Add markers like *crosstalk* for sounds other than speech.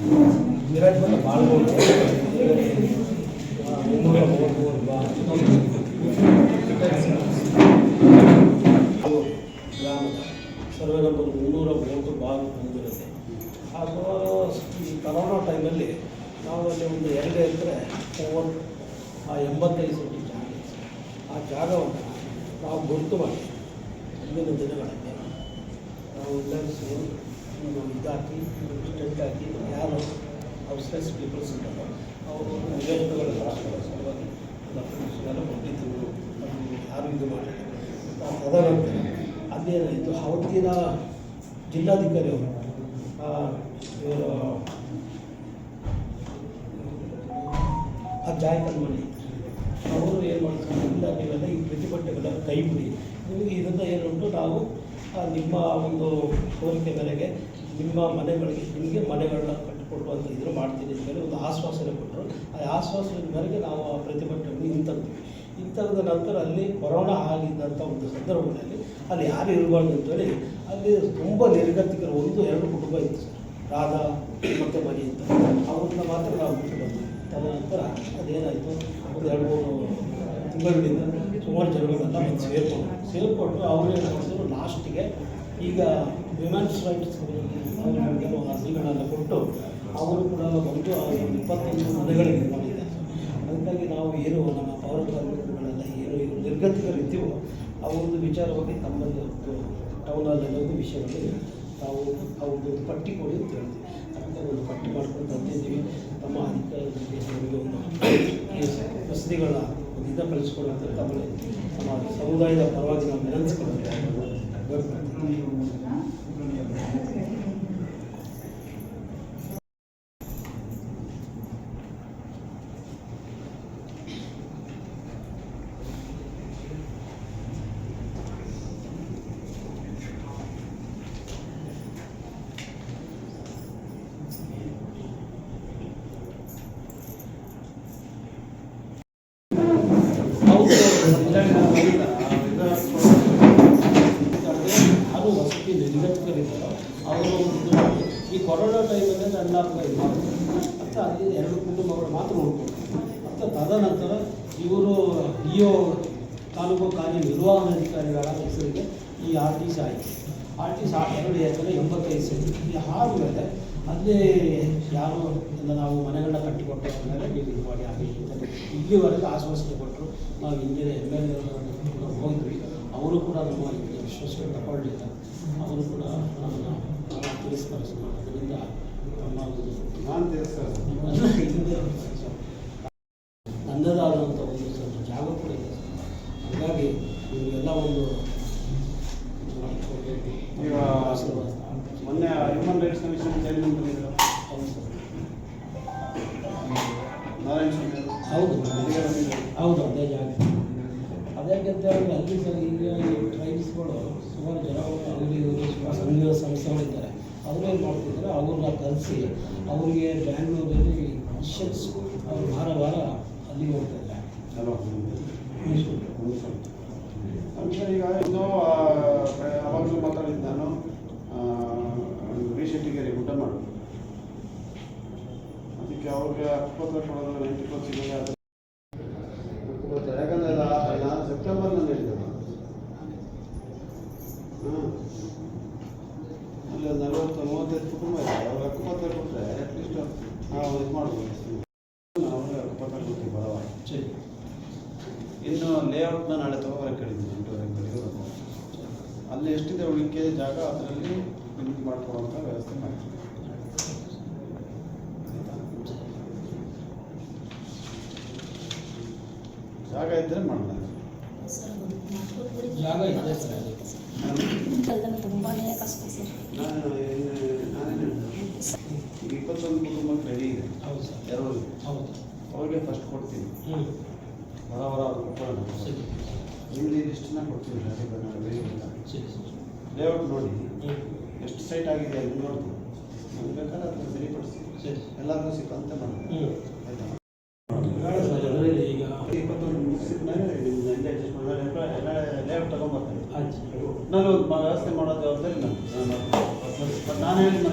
ಬಂದ ಬಾಳ್ಬೋದು ಮುನ್ನೂರ ಮೂವತ್ತ್ಮೂರು ನಂಬರ್ ಮುನ್ನೂರ ಮೂವತ್ತು ಬಾಲ್ ಹೊಂದಿರುತ್ತೆ ಹಾಗೂ ಈ ಕರೋನಾ ಟೈಮಲ್ಲಿ ನಾವು ಅಲ್ಲಿ ಒಂದು ಎರಡು ಎಕರೆ ಓವರ್ ಆ ಎಂಬತ್ತೈದು ಸೆಂಟಿ ಜಾಗ ಆ ಜಾಗವನ್ನು ನಾವು ಗುರುತು ಮಾಡಿ ಮುಂದಿನ ದಿನಗಳಲ್ಲಿ ನಾವು ಎಲ್ಲರೂ ಸೇರಿ ಒಂದು ಇದಾಕಿ ಟೆಂಟ್ ಹಾಕಿ ಯಾರು ಹೌಸ್ಲೆಸ್ ಪೀಪಲ್ಸ್ ಇದ್ದಾರೋ ಅವರು ನಿವೇಶನಗಳ ಸಲುವಾಗಿ ಎಲ್ಲ ಬಂದಿದ್ದರು ಅಲ್ಲಿ ಯಾರು ಇದು ಮಾಡಿಲ್ಲ ತದನಂತರ ಅಲ್ಲೇನಾಯಿತು ಅವತ್ತಿನ ಜಿಲ್ಲಾಧಿಕಾರಿ ಅವರು ಆ, ಇವರು ಆ ಜಾಯ್ ಮಾಡಿ ಅವರು ಏನು ಮಾಡ್ತಾರೆ ಇಲ್ಲ ಈ ಪ್ರತಿಭಟನೆಗಳ ಕೈ ಬಿಡಿ ನಿಮಗೆ ಇದನ್ನು ಏನುಂಟು? ನಾವು ನಿಮ್ಮ ಒಂದು ಕೋರಿಕೆ ಮೇರೆಗೆ ನಿಮ್ಮ ಮನೆಗಳಿಗೆ, ನಿಮಗೆ ಮನೆಗಳನ್ನ ಕಟ್ಟಿಕೊಡುವಂಥ ಇದ್ರು ಮಾಡ್ತೀನಿ ಅಂತೇಳಿ ಒಂದು ಆಶ್ವಾಸನೆ ಕೊಟ್ಟರು. ಆ ಆಶ್ವಾಸನೆ ಮೇರೆಗೆ ನಾವು ಆ ಪ್ರತಿಭಟನೆ ಹಿಂತಂದ್ವಿ ಹಿಂತಂದ ನಂತರ ಅಲ್ಲಿ ಕೊರೋನಾ ಆಗಿದ್ದಂಥ ಒಂದು ಸಂದರ್ಭದಲ್ಲಿ ಅಲ್ಲಿ ಯಾರು ಇರಬಾರ್ದು ಅಂತೇಳಿ ಅಲ್ಲಿ ತುಂಬ ನಿರ್ಗತಿಕರು, ಒಂದು, ಎರಡು ಕುಟುಂಬ ಇತ್ತು ಸರ್. ರಾಧಾ ಮತ್ತು ಮನಿ ಅಂತ. ಅವ್ರನ್ನ ಮಾತ್ರ ನಾವು ಬಿಟ್ಟು ಬಂದ್ವಿ. ತದನಂತರ ಅದೇನಾಯಿತು? ಒಂದು ಎರಡು, ಮೂರು ತಿಂಗಳಿಂದ ಸುಮಾರು ಜನಗಳೆಲ್ಲ ಬಂದು ಸೇರಿಕೊಂಡು ಸೇರಿಕೊಂಡು ಅವರು ಏನು ಮಾಡಿದ್ರು ಲಾಸ್ಟಿಗೆ ಈಗ ವಿಮೆನ್ಸ್ ರೈಟ್ಸ್ ಕೆಲವು ಅರ್ಜಿಗಳನ್ನು ಕೊಟ್ಟು ಅವರು ಕೂಡ ಬಂದು ಅವರು ಇಪ್ಪತ್ತೊಂದು ಮನೆಗಳಿಗೆ ಮಾಡಿದ್ದಾರೆ ಅದಕ್ಕಾಗಿ ನಾವು ಏನು ನಮ್ಮ ಪೌರ ಕಾರ್ಮಿಕರುಗಳೆಲ್ಲ ಏನು ನಿರ್ಗತಿಕರು ಇದ್ದೀವೋ ಒಂದು ವಿಚಾರವಾಗಿ ತಮ್ಮಲ್ಲಿ ಒಂದು ಟೌನಲ್ಲಿ ಒಂದು ವಿಷಯದಲ್ಲಿ ನಾವು ಅವ್ರದ್ದು ಒಂದು ಪಟ್ಟಿ ಕೊಡಿ ಅಂತ ಹೇಳ್ತೀವಿ. ಅದಕ್ಕೆ ಒಂದು ಪಟ್ಟಿ ಮಾಡ್ಕೊಂಡು ತಂದಿದ್ದೀವಿ ತಮ್ಮ ನಮಗೆ ಒಂದು ವಸತಿಗಳ ಒಂದು ಇದನ್ನು ತಮ್ಮ ಸಮುದಾಯದ ಪರವಾಗಿ ನಾವು ವಿನಂತಿಸ್ಕೊಳ್ತೇವೆ ಹೌದು ಅದು ವಸತಿ ನಿರ್ಗತಿಕರಿದ್ದಾರೆ ಅವರು ಈ ಕೊರೋನಾ ಟೈಮಲ್ಲಿ ನನ್ನ ಮತ್ತು ಅಲ್ಲಿ ಎರಡು ಕುಟುಂಬಗಳು ಮಾತ್ರ ನೋಡ್ಕೊಂಡು ಮತ್ತು ತದನಂತರ ಇವರು ಇ ಒ ತಾಲೂಕು ಕಾರ್ಯನಿರ್ವಹಣಾಧಿಕಾರಿಗಳ ಹೆಸರಿಗೆ ಈ ಆರ್ ಟಿ ಸಿ ಆಯಿತು ಆರ್ ಟಿ ಸಿ ಎಕರೆ ಎಂಬತ್ತೈದು ಸೆಂಟ್ ಈ ಆದಮೇಲೆ ಅಲ್ಲಿ ಯಾರು ನಾವು ಮನೆಗಳನ್ನ ಕಟ್ಟಿಕೊಟ್ಟ ಮೇಲೆ ಇದು ಮಾಡಿ ಹಾಗೆ ಅಂತ ಇಲ್ಲಿವರೆಗೆ ಆಶ್ವಾಸನೆ ಕೊಟ್ಟರು. ನಾವು ಹಿಂದಿನ ಎಂ ಎಲ್ ಎ ಹೋಗಿದ್ವಿ. ಅವರು ಕೂಡ ನಮ್ಮ ವಿಶ್ವಾಸ ವಿಶ್ವಾಸಕ್ಕೆ ತಗೊಳ್ಳಿಲ್ಲ. ಅವರು ಕೂಡ ನಮ್ಮನ್ನು ತಿರಸ್ಕರಿಸಿದ್ರು ಅದರಿಂದ ನಮ್ಮ ಒಂದು ನನ್ನದಾದಂಥ *laughs* ಒಂದು ಸ್ವಲ್ಪ ಜಾಗ ಕೂಡ ಇದೆ ಹಾಗಾಗಿ ನಿಮಗೆಲ್ಲ ಒಂದು ಈಗ ಆಶೀರ್ವಾದ ಮೊನ್ನೆ ಹ್ಯೂಮನ್ ರೈಟ್ಸ್ ಕಮಿಷನ್ ಚೇರ್ಮನ್ ಬಂದಿದ್ರು ಹೌದು ಸರ್ ನಾರಾಯಣ ಸ್ವಾಮಿ. ಹೌದು ಹೌದು ಅದೇ ಜಾಗ ಅದೇ ಅಂತ ಹೇಳಿದ್ರೆ ಅಲ್ಲಿ ಸರ್ ಈಗ ಟ್ರೈಬ್ಸ್ಗಳು ಸುಮಾರು ಜನಗಳು ಅಲ್ಲಿ ಇಲ್ಲಿ ಸುಮಾರು ಸಂಘ ಸಂಸ್ಥೆಗಳಿದ್ದಾರೆ ಅವರು ಏನು ಮಾಡ್ತಿದ್ದಾರೆ ಅವ್ರನ್ನ ಕರೆಸಿ ಅವರಿಗೆ ಬ್ಯಾಂಗ್ಳೂರಲ್ಲಿ ಮಿಷನ್ಸ್ ಅವ್ರು ವಾರ ವಾರ ಅಲ್ಲಿ ಹೋಗ್ತಾರೆ ಈಗ ಅವಾಗಲೂ ಮಾತಾಡಿದ್ದು ನಾನು ರೀಶೆಟ್ಟಿಗೆರೆ ಊಟ ಮಾಡಿ ಅದಕ್ಕೆ ಅವ್ರಿಗೆ ಹಕ್ಕುಪತ್ರ ಕೊಡೋದು ನೈಂಟಿ ಪರ್ಸೆಂಟ್ ಆದರೆ ಹಕ್ಕುಪತ್ರ ಯಾಕಂದ್ರೆ ಅದು ನಾನು ಸೆಪ್ಟೆಂಬರ್ನಲ್ಲಿ ಹೇಳಿದೆ ಹಾಂ. ಅಲ್ಲಿ ಒಂದು ನಲವತ್ತು ಮೂವತ್ತೈದು ಕುಟುಂಬ ಇದೆ. ಅವ್ರಿಗೆ ಹಕ್ಕುಪತ್ರ ಕೊಟ್ಟರೆ ಅಟ್ಲೀಸ್ಟ್ ನಾವು ಇದು ಮಾಡ್ಬೋದು. ಅವ್ರಿಗೆ ಹಕ್ಕುಪತ್ರ ಕೊಡ್ತೀವಿ ಇನ್ನು ಲೇಔಟ್ನ ನಾಳೆ ತಗೋಬರಕ್ಕೆ ಹೇಳಿದ್ದೀನಿ. ಎಂಟೂವರೆ ಬೆಳಿಗ್ಗೆ ಅಲ್ಲಿ ಎಷ್ಟಿದೆ ಉಳಿಕೆ ಜಾಗ? ಅದರಲ್ಲಿ ಬಿಲ್ಡಿಂಗ್ ಮಾಡ್ಕೊಳ್ಳುವಂಥ ವ್ಯವಸ್ಥೆ ಮಾಡ್ತೀವಿ ಜಾಗ ಇದ್ದರೆ ಮಾಡೋಣ ಜಾಗ ಇದೆ ಸರ್. ಇಪ್ಪತ್ತೊಂದು ಕುಟುಂಬಕ್ಕೆ ರೆಡಿ ಇದೆ ಹೌದು ಸರ್. ಎರಡು ಹೌದು. ಅವ್ರಿಗೆ ಫಸ್ಟ್ ಕೊಡ್ತೀನಿ. ಹೊರ ಬರ ಅವ್ರು ಸರಿ. ಇಲ್ಲಿ ಲಿಸ್ಟನ್ನ ಕೊಡ್ತೀನಿ. ಲೇಔಟ್ ನೋಡಿ. ಹ್ಞೂ ಎಷ್ಟು ಸೈಟ್ ಆಗಿದೆ ಅಲ್ಲಿ ನಮ್ಗೆ ಬೇಕಾದ್ರೆ ಅದನ್ನ ಸರಿಪಡಿಸಿ. ಸಿಕ್ಕಂತೆ ಮಾಡಿ ಹ್ಞೂ ಆಯ್ತಾ? ಬೇಡ ಸರ್ ಅದರಲ್ಲಿ ಈಗ ಇಪ್ಪತ್ತೊಂದು ಮುಗಿಸಿದ ಮೇಲೆ ಹಿಂದೆ ಎಲ್ಲ ಲೇಔಟ್ ತಗೊಂಬರ್ತೀನಿ. ನಾನು ವ್ಯವಸ್ಥೆ ಮಾಡೋ ಜವಾಬ್ದಾರಿ ನಾನು ನಾನು. ಹೇಳಿ ಇಲ್ಲ